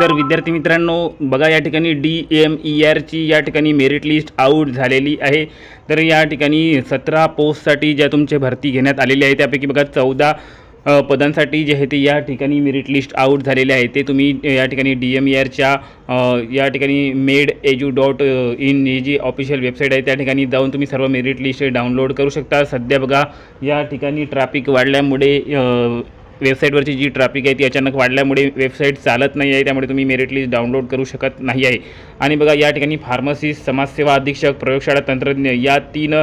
तर विद्यार्थी मित्रांनो बघा या ठिकाणी डी एम ई आरची या ठिकाणी मेरिट लिस्ट आऊट झालेली आहे. तर या ठिकाणी सतरा पोस्टसाठी ज्या तुमचे भरती घेण्यात आलेली आहे त्यापैकी बघा चौदा पदांसाठी जे आहे ते या ठिकाणी मेरिट लिस्ट आऊट झालेले आहे. ते तुम्ही या ठिकाणी डी एम ई आरच्या या ठिकाणी मेड एजू डॉट इन ही जी ऑफिशियल वेबसाईट आहे त्या ठिकाणी जाऊन तुम्ही सर्व मेरिट लिस्ट डाउनलोड करू शकता. सध्या बघा या ठिकाणी ट्रॅफिक वाढल्यामुळे वेबसाईटवरची जी ट्रॅफिक आहे ती अचानक वाढल्यामुळे वेबसाईट चालत नाही आहे त्यामुळे तुम्ही मेरिट लिस्ट डाउनलोड करू शकत नाही आहे. आणि बघा या ठिकाणी फार्मसिस्ट समाजसेवा अधीक्षक प्रयोगशाळा तंत्रज्ञ या तीन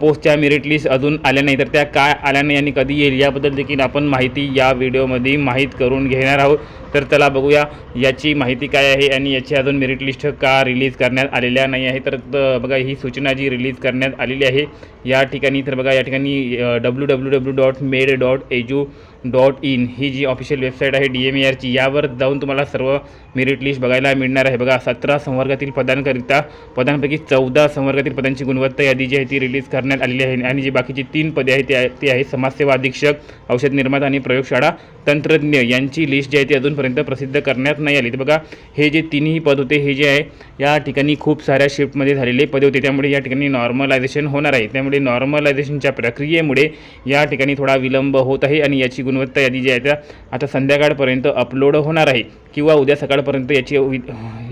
पोस्टच्या मेरिट लिस्ट अजून आल्या नाही. तर त्या काय आल्या नाही आणि कधी येईल याबद्दल देखील आपण माहिती या व्हिडिओमध्ये माहीत करून घेणार आहोत. तर चला बघूया याची माहिती काय आहे आणि याची अजून मेरिट लिस्ट का रिलीज करण्यात आलेल्या नाही आहे. तर बघा ही सूचना जी रिलीज करण्यात आलेली आहे या ठिकाणी तर बघा या ठिकाणी W W W dot med dot edu dot in ही जी ऑफिशियल वेबसाईट आहे डी एम आरची यावर जाऊन तुम्हाला सर्व मेरिट लिस्ट बघायला मिळणार आहे. बघा सतरा संवर्गातील पदांकरिता पदांपैकी चौदा संवर्गातील पदांची गुणवत्ता यादी जी आहे ती रिलीज करण्यात आलेली आहे. आणि जी बाकीची तीन पदे आहेत ती आहे ती आहे समाजसेवा अधीक्षक औषध निर्माता आणि प्रयोगशाळा तंत्रज्ञ. यांची लिस्ट जी आहे ती अजून अजूनपर्यंत प्रसिद्ध करण्यात नाही आली. तर बघा हे जे तिन्ही पद होते हे जे आहे या ठिकाणी खूप साऱ्या शिफ्टमध्ये झालेले पदे होते. त्यामुळे या ठिकाणी नॉर्मलायझेशन होणार आहे. त्यामुळे नॉर्मलायझेशनच्या प्रक्रियेमुळे या ठिकाणी थोडा विलंब होत आहे आणि याची गुणवत्ता यादी जी आहे त्या आता संध्याकाळपर्यंत अपलोड होणार आहे. किंवा उद्या सकाळपर्यंत याची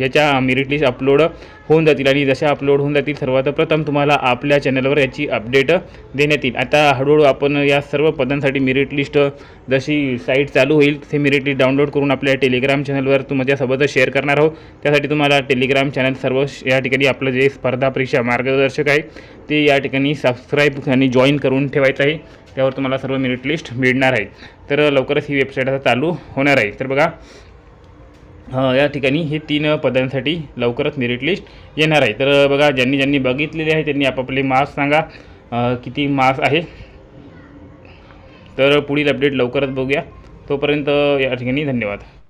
याच्या मेरिट लिस्ट अपलोड होऊन जातील आणि जशा अपलोड होऊन जातील सर्वात प्रथम तुम्हाला आपल्या चॅनलवर याची अपडेट देण्यात येईल. आता हळूहळू आपण या सर्व पदांसाठी मेरिट लिस्ट जशी साईट चालू होईल ते मेरिट लिस्ट डाउनलोड करून आपल्या टेलिग्राम चॅनलवर तुमच्यासोबत शेअर करणार आहोत. त्यासाठी तुम्हाला टेलिग्राम चॅनल सर्व श- या ठिकाणी आपलं जे स्पर्धा परीक्षा मार्गदर्शक आहे ते या ठिकाणी सबस्क्राईब आणि जॉईन करून ठेवायचं आहे. त्यावर तुम्हाला सर्व मेरिट लिस्ट मिळणार आहे. तर लवकरच ही वेबसाईट आता चालू होणार आहे. तर बघा या ठिकाणी हे तीन पदांसाठी लवकरच मेरिट लिस्ट येणार आहे. तर बघा ज्यांनी ज्यांनी बघितलेले आहे त्यांनी आपापले मार्क्स सांगा. किती मार्क्स आहे? तर पुढील अपडेट लवकरच बघूया. तोपर्यंत या ठिकाणी धन्यवाद.